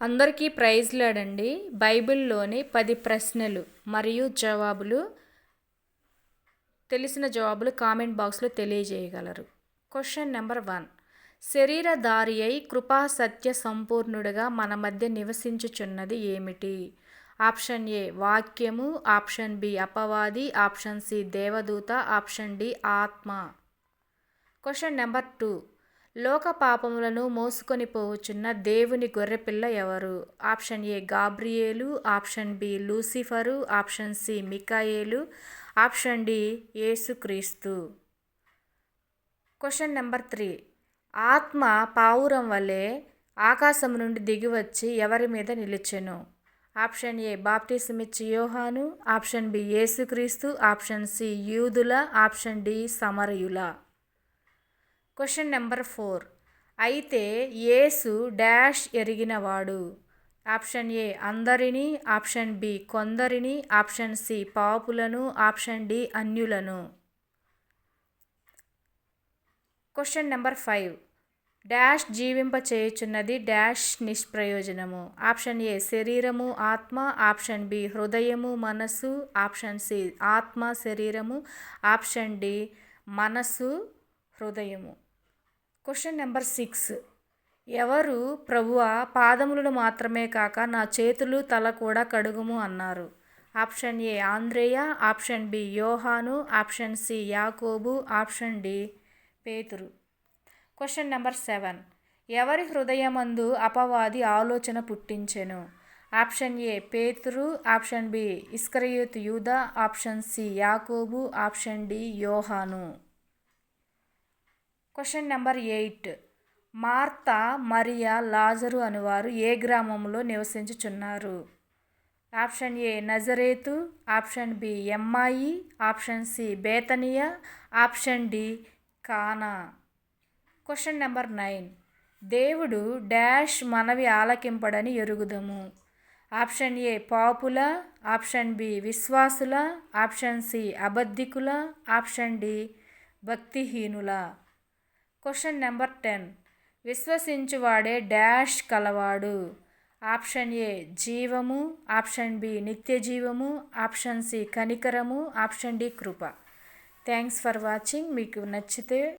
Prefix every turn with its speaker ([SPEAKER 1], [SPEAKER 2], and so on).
[SPEAKER 1] అందరికీ ప్రైజ్లాడండి బైబిల్లోని పది ప్రశ్నలు మరియు జవాబులు తెలిసిన జవాబులు కామెంట్ బాక్స్లో తెలియజేయగలరు. క్వశ్చన్ నెంబర్ వన్ శరీరధారి అయి కృపా సత్య సంపూర్ణుడిగా మన మధ్య నివసించుచున్నది ఏమిటి? ఆప్షన్ ఏ వాక్యము. ఆప్షన్ బి అపవాది. ఆప్షన్ సి దేవదూత. ఆప్షన్ డి ఆత్మ. క్వశ్చన్ నెంబర్ టూ లోక పాపములను మోసుకొని పోవచ్చున్న దేవుని గొర్రెపిల్ల ఎవరు? Option A Gabriel option B Lucifer option C మికాయేలు option D యేసుక్రీస్తు. Question number three. ఆత్మ పావురం వలె ఆకాశం నుండి దిగివచ్చి ఎవరి మీద నిలిచెను? ఆప్షన్ ఏ బాప్టిసమిచ్చి యోహాను ఆప్షన్ బి యేసుక్రీస్తు ఆప్షన్ సి యూదుల ఆప్షన్ డి సమరయుల. క్వశ్చన్ నెంబర్ ఫోర్ అయితే యేసు డాష్ ఎరిగినవాడు. ఆప్షన్ ఏ అందరినీ. ఆప్షన్ బి కొందరిని. ఆప్షన్ సి పాపులను. ఆప్షన్ డి అన్యులను. క్వశ్చన్ నెంబర్ ఫైవ్ డాష్ జీవింప చేయుచున్నది డాష్ నిష్ప్రయోజనము. ఆప్షన్ ఏ శరీరము ఆత్మ. ఆప్షన్ బి హృదయము మనసు ఆప్షన్ సి ఆత్మ శరీరము. ఆప్షన్ డి మనసు హృదయము. క్వశ్చన్ నెంబర్ సిక్స్ ఎవరు ప్రభువ? పాదములను మాత్రమే కాక నా చేతులు తల కూడా కడుగుము అన్నారు. ఆప్షన్ ఏ ఆంధ్రేయ ఆప్షన్ బి యోహాను. ఆప్షన్ సి యాకోబు. ఆప్షన్ డి పేతురు. క్వశ్చన్ నెంబర్ సెవెన్ ఎవరి హృదయమందు అపవాది ఆలోచన పుట్టించెను? ఆప్షన్ ఏ పేతురు. ఆప్షన్ బి ఇస్కరయూత్ యూద. ఆప్షన్ సి యాకోబు. ఆప్షన్ డి యోహాను. క్వశ్చన్ నెంబర్ ఎయిట్ మార్తా మరియా లాజరు అనువారు ఏ గ్రామంలో నివసించుచున్నారు? ఆప్షన్ ఏ నజరేతు. ఆప్షన్ బి ఎమ్మాయి. ఆప్షన్ సి బేతనియా. ఆప్షన్ డి కానా. క్వశ్చన్ నెంబర్ నైన్ దేవుడు డాష్ మనవి ఆలకింపడని ఎరుగుదము. ఆప్షన్ ఏ పాపుల. ఆప్షన్ బి విశ్వాసుల. ఆప్షన్ సి అబద్ధికుల. ఆప్షన్ డి భక్తిహీనుల. Question number ten. విశ్వసించువాడే డాష్ కలవాడు. ఆప్షన్ ఏ జీవము. ఆప్షన్ బి నిత్య జీవము ఆప్షన్ సి కనికరము. Option D Krupa. Thanks for watching. మీకు నచ్చితే